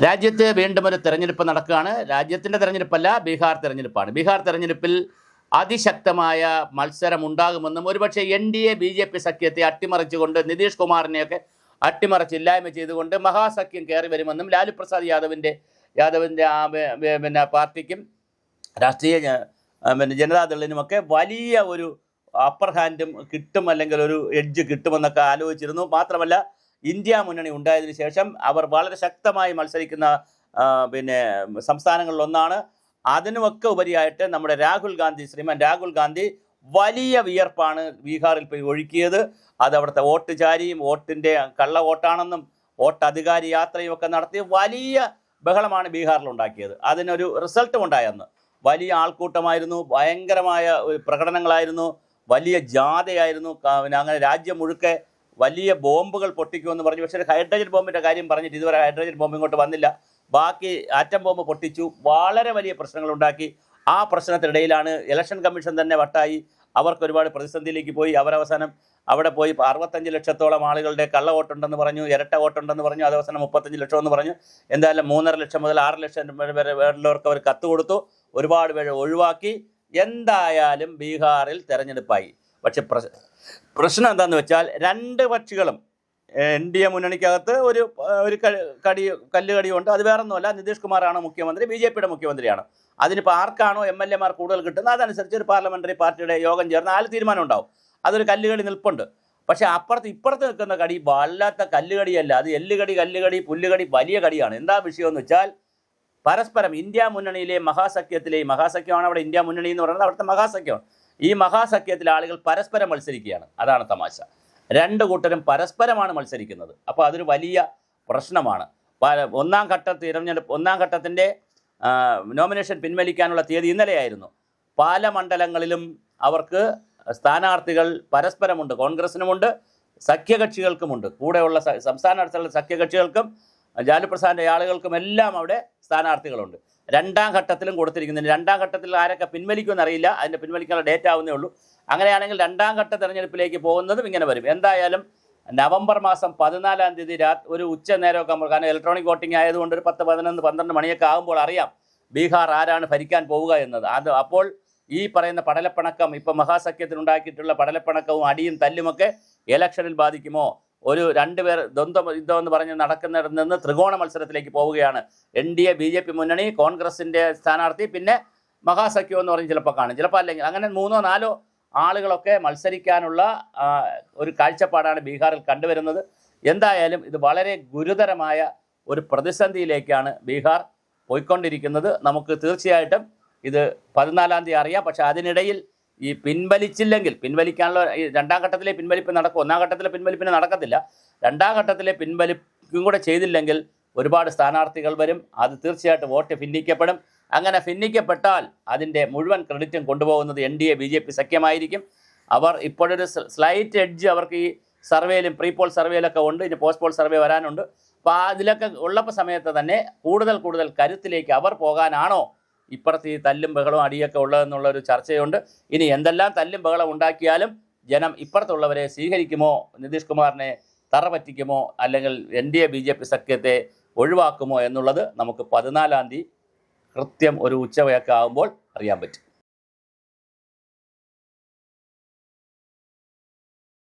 രാജ്യത്ത് വീണ്ടും ഒരു തെരഞ്ഞെടുപ്പ് നടക്കുകയാണ്. രാജ്യത്തിന്റെ തെരഞ്ഞെടുപ്പല്ല ബീഹാർ തെരഞ്ഞെടുപ്പാണ്. ബീഹാർ തെരഞ്ഞെടുപ്പിൽ അതിശക്തമായ മത്സരം ഉണ്ടാകുമെന്നും ഒരുപക്ഷെ N D A B J P സഖ്യത്തെ അട്ടിമറിച്ചുകൊണ്ട് നിതീഷ് കുമാറിനെയൊക്കെ അട്ടിമറിച്ച് ഇല്ലായ്മ ചെയ്തുകൊണ്ട് മഹാസഖ്യം കയറി വരുമെന്നും ലാലു പ്രസാദ് യാദവിന്റെ യാദവിന്റെ ആ പിന്നെ പാർട്ടിക്കും രാഷ്ട്രീയ പിന്നെ ജനതാദളിനുമൊക്കെ വലിയ ഒരു അപ്പർ ഹാൻഡും കിട്ടും അല്ലെങ്കിൽ ഒരു എഡ്ജ് കിട്ടുമെന്നൊക്കെ ആലോചിച്ചിരുന്നു. മാത്രമല്ല ഇന്ത്യ മുന്നണി ഉണ്ടായതിനു ശേഷം അവർ വളരെ ശക്തമായി മത്സരിക്കുന്ന പിന്നെ സംസ്ഥാനങ്ങളിലൊന്നാണ്. അതിനുമൊക്കെ ഉപരിയായിട്ട് നമ്മുടെ രാഹുൽ ഗാന്ധി ശ്രീമാൻ രാഹുൽ ഗാന്ധി വലിയ വിയർപ്പാണ് ബീഹാറിൽ പോയി ഒഴുക്കിയത്. അത് അവിടുത്തെ വോട്ട് ചാരിയും വോട്ടിന്റെ കള്ള വോട്ടാണെന്നും വോട്ട് അധികാരി യാത്രയും ഒക്കെ നടത്തി വലിയ ബഹളമാണ് ബീഹാറിൽ ഉണ്ടാക്കിയത്. അതിനൊരു റിസൾട്ടും ഉണ്ടായെന്ന് വലിയ ആൾക്കൂട്ടമായിരുന്നു ഭയങ്കരമായ പ്രകടനങ്ങളായിരുന്നു വലിയ ജാഥയായിരുന്നു. അങ്ങനെ രാജ്യം മുഴുക്കെ വലിയ ബോംബുകൾ പൊട്ടിക്കുമെന്ന് പറഞ്ഞു. പക്ഷേ ഹൈഡ്രജൻ ബോംബിന്റെ കാര്യം പറഞ്ഞിട്ട് ഇതുവരെ ഹൈഡ്രജൻ ബോംബ് ഇങ്ങോട്ട് വന്നില്ല. ബാക്കി ആറ്റം ബോംബ് പൊട്ടിച്ചു. വളരെ വലിയ പ്രശ്നങ്ങൾ ഉണ്ടാക്കി. ആ പ്രശ്നത്തിനിടയിലാണ് ഇലക്ഷൻ കമ്മീഷൻ തന്നെ വട്ടായി. അവർക്ക് ഒരുപാട് പ്രതിസന്ധിയിലേക്ക് പോയി. അവരവസാനം അവിടെ പോയി അറുപത്തഞ്ച് ലക്ഷത്തോളം ആളുകളുടെ കള്ള വോട്ടുണ്ടെന്ന് പറഞ്ഞു ഇരട്ട വോട്ടുണ്ടെന്ന് പറഞ്ഞു അത് അവസാനം മുപ്പത്തഞ്ച് ലക്ഷം എന്ന് പറഞ്ഞു. എന്തായാലും മൂന്നര ലക്ഷം മുതൽ ആറ് ലക്ഷം വരെ ഉള്ളവർക്ക് അവർ കത്ത് കൊടുത്തു. ഒരുപാട് പേര് ഒഴിവാക്കി. എന്തായാലും ബീഹാറിൽ തെരഞ്ഞെടുപ്പായി. പക്ഷെ പ്രശ്നം എന്താണെന്ന് വെച്ചാൽ രണ്ട് കക്ഷികളും എൻ ഡി എ മുന്നണിക്കകത്ത് ഒരു ഒരു കടി കല്ലുകടിയുണ്ട് അത് വേറൊന്നുമല്ല നിതീഷ് കുമാറാണ് മുഖ്യമന്ത്രി ബി ജെ പിയുടെ മുഖ്യമന്ത്രിയാണ്. അതിനിപ്പോൾ ആർക്കാണോ എം എൽ എമാർ കൂടുതൽ കിട്ടുന്നത്? അതനുസരിച്ച് ഒരു പാർലമെന്ററി പാർട്ടിയുടെ യോഗം ചേർന്ന് ആൽ തീരുമാനം ഉണ്ടാവും. അതൊരു കല്ലുകടി നിൽപ്പുണ്ട്. പക്ഷേ അപ്പുറത്ത് ഇപ്പുറത്ത് നിൽക്കുന്ന കടി വല്ലാത്ത കല്ലുകടിയല്ല അത് എല്ലുകടി കല്ലുകടി പുല്ലുകടി വലിയ കടിയാണ്. എന്താ വിഷയം എന്ന് വെച്ചാൽ പരസ്പരം ഇന്ത്യ മുന്നണിയിലെ മഹാസഖ്യത്തിലെ മഹാസഖ്യമാണ് അവിടെ ഇന്ത്യ മുന്നണി എന്ന് പറയുന്നത് അവിടുത്തെ മഹാസഖ്യമാണ്. ഈ മഹാസഖ്യത്തിലെ ആളുകൾ പരസ്പരം മത്സരിക്കുകയാണ്. അതാണ് തമാശ. രണ്ട് കൂട്ടരും പരസ്പരമാണ് മത്സരിക്കുന്നത്. അപ്പോൾ അതൊരു വലിയ പ്രശ്നമാണ്. ഒന്നാം ഘട്ട തിരഞ്ഞെടുപ്പ് ഒന്നാം ഘട്ടത്തിന്റെ നോമിനേഷൻ പിൻവലിക്കാനുള്ള തീയതി ഇന്നലെയായിരുന്നു. പല മണ്ഡലങ്ങളിലും അവർക്ക് സ്ഥാനാർത്ഥികൾ പരസ്പരമുണ്ട്. കോൺഗ്രസിനുമുണ്ട് സഖ്യകക്ഷികൾക്കുമുണ്ട്. കൂടെയുള്ള സംസ്ഥാന തലത്തിലുള്ള സഖ്യകക്ഷികൾക്കും ലാലു പ്രസാദിന്റെ ആളുകൾക്കും എല്ലാം അവിടെ സ്ഥാനാർത്ഥികളുണ്ട്. രണ്ടാം ഘട്ടത്തിലും കൊടുത്തിരിക്കുന്നുണ്ട്. രണ്ടാം ഘട്ടത്തിൽ ആരൊക്കെ പിൻവലിക്കുമെന്ന് അറിയില്ല. അതിന്റെ പിൻവലിക്കാനുള്ള ഡേറ്റ് ആവുന്നേ ഉള്ളൂ. അങ്ങനെയാണെങ്കിൽ രണ്ടാം ഘട്ട തിരഞ്ഞെടുപ്പിലേക്ക് പോകുന്നതും ഇങ്ങനെ വരും. എന്തായാലും നവംബർ മാസം പതിനാലാം തീയതി രാ ഒരു ഉച്ച നേരമൊക്കെ നമ്മൾ കാരണം ഇലക്ട്രോണിക് വോട്ടിംഗ് ആയതുകൊണ്ട് ഒരു പത്ത് പതിനൊന്ന് പന്ത്രണ്ട് മണിയൊക്കെ ആകുമ്പോൾ അറിയാം ബീഹാർ ആരാണ് ഭരിക്കാൻ പോവുക എന്നത്. അത് അപ്പോൾ ഈ പറയുന്ന പടലപ്പിണക്കം ഇപ്പം മഹാസഖ്യത്തിനുണ്ടാക്കിയിട്ടുള്ള പടലപ്പിണക്കവും അടിയും തല്ലുമൊക്കെ ഇലക്ഷനിൽ ബാധിക്കുമോ? ഒരു രണ്ടുപേർ ദ്വന്ദ്വ യുദ്ധം എന്ന് പറഞ്ഞ് നടക്കുന്നിടത്ത് നിന്ന് ത്രികോണ മത്സരത്തിലേക്ക് പോവുകയാണ്. N D A B J P മുന്നണി കോൺഗ്രസിന്റെ സ്ഥാനാർത്ഥി പിന്നെ മഹാസഖ്യം എന്ന് പറഞ്ഞ് ചിലപ്പോൾ കാണും. ചിലപ്പോൾ അല്ലെങ്കിൽ അങ്ങനെ മൂന്നോ നാലോ ആളുകളൊക്കെ മത്സരിക്കാനുള്ള ഒരു കാഴ്ചപ്പാടാണ് ബീഹാറിൽ കണ്ടുവരുന്നത്. എന്തായാലും ഇത് വളരെ ഗുരുതരമായ ഒരു പ്രതിസന്ധിയിലേക്കാണ് ബീഹാർ പോയിക്കൊണ്ടിരിക്കുന്നത്. നമുക്ക് തീർച്ചയായിട്ടും ഇത് പതിനാലാം തീയതി അറിയാം. പക്ഷേ അതിനിടയിൽ ഈ പിൻവലിച്ചില്ലെങ്കിൽ പിൻവലിക്കാനുള്ള രണ്ടാം ഘട്ടത്തിലെ പിൻവലിപ്പ് നടക്കും ഒന്നാം ഘട്ടത്തിലെ പിൻവലിപ്പിന് നടക്കത്തില്ല. രണ്ടാം ഘട്ടത്തിലെ പിൻവലിപ്പും കൂടെ ചെയ്തില്ലെങ്കിൽ ഒരുപാട് സ്ഥാനാർത്ഥികൾ വരും അത് തീർച്ചയായിട്ടും വോട്ട് ഭിന്നിക്കപ്പെടും. അങ്ങനെ ഭിന്നിക്കപ്പെട്ടാൽ അതിന്റെ മുഴുവൻ ക്രെഡിറ്റും കൊണ്ടുപോകുന്നത് N D A B J P സഖ്യമായിരിക്കും. അവർ ഇപ്പോഴൊരു സ്ലൈറ്റ് എഡ്ജ് അവർക്ക് ഈ സർവേയിലും പ്രീ പോൾ സർവേയിലൊക്കെ ഉണ്ട് ഇനി പോസ്റ്റ് പോൾ സർവേ വരാനുണ്ട്. അപ്പോൾ അതിലൊക്കെ ഉള്ളപ്പോൾ സമയത്ത് തന്നെ കൂടുതൽ കൂടുതൽ കരുത്തിലേക്ക് അവർ പോകാനാണോ ഇപ്പുറത്ത് ഈ തല്ലും ബഹളവും അടിയൊക്കെ ഉള്ളതെന്നുള്ള ഒരു ചർച്ചയുണ്ട്. ഇനി എന്തെല്ലാം തല്ലും ബഹളം ഉണ്ടാക്കിയാലും ജനം ഇപ്പുറത്തുള്ളവരെ സ്വീകരിക്കുമോ? നിതീഷ് കുമാറിനെ തറ പറ്റിക്കുമോ അല്ലെങ്കിൽ N D A B J P സഖ്യത്തെ ഒഴിവാക്കുമോ എന്നുള്ളത് നമുക്ക് പതിനാലാം തീയതി കൃത്യം ഒരു ഉച്ചവയൊക്കെ ആകുമ്പോൾ അറിയാൻ പറ്റും.